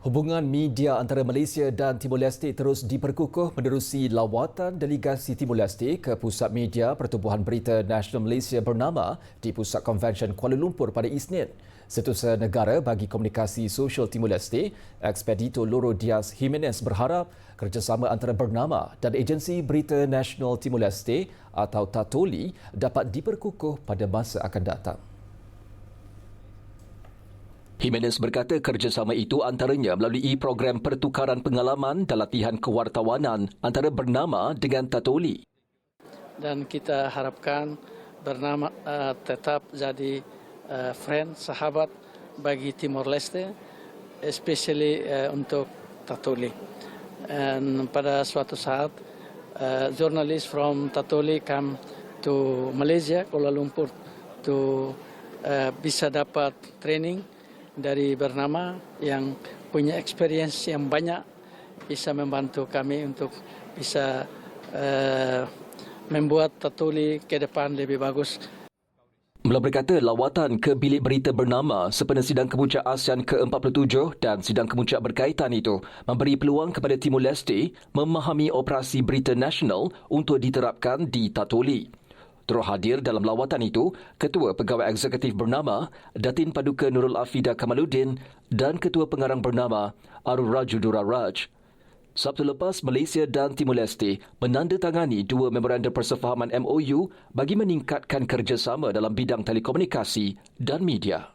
Hubungan media antara Malaysia dan Timor Leste terus diperkukuh menerusi lawatan delegasi Timor Leste ke Pusat Media Pertubuhan Berita Nasional Malaysia bernama di Pusat Konvensyen Kuala Lumpur pada Isnin. Setiausaha Negara bagi Komunikasi Sosial Timor Leste, Ekspedito Loro Diaz Jimenez berharap kerjasama antara bernama dan Agensi Berita Nasional Timor Leste atau TATOLI dapat diperkukuh pada masa akan datang. Jimenez berkata kerjasama itu antaranya melalui program pertukaran pengalaman dan latihan kewartawanan antara bernama dengan Tatoli. Dan kita harapkan bernama uh, tetap jadi uh, friend, sahabat bagi Timor Leste, especially uh, untuk Tatoli. Dan pada suatu saat, uh, journalists from Tatoli come to Malaysia, Kuala Lumpur, to uh, bisa dapat training dari bernama yang punya experience yang banyak bisa membantu kami untuk bisa uh, membuat Tatuli ke depan lebih bagus. Mula berkata lawatan ke bilik berita bernama sempena sidang kemuncak ASEAN ke-47 dan sidang kemuncak berkaitan itu memberi peluang kepada Timor Leste memahami operasi berita nasional untuk diterapkan di Tatoli. Terus hadir dalam lawatan itu, Ketua Pegawai Eksekutif bernama Datin Paduka Nurul Afida Kamaluddin dan Ketua Pengarang bernama Arul Raju Dura Raj. Sabtu lepas, Malaysia dan Timor Leste menandatangani dua memorandum persefahaman MOU bagi meningkatkan kerjasama dalam bidang telekomunikasi dan media.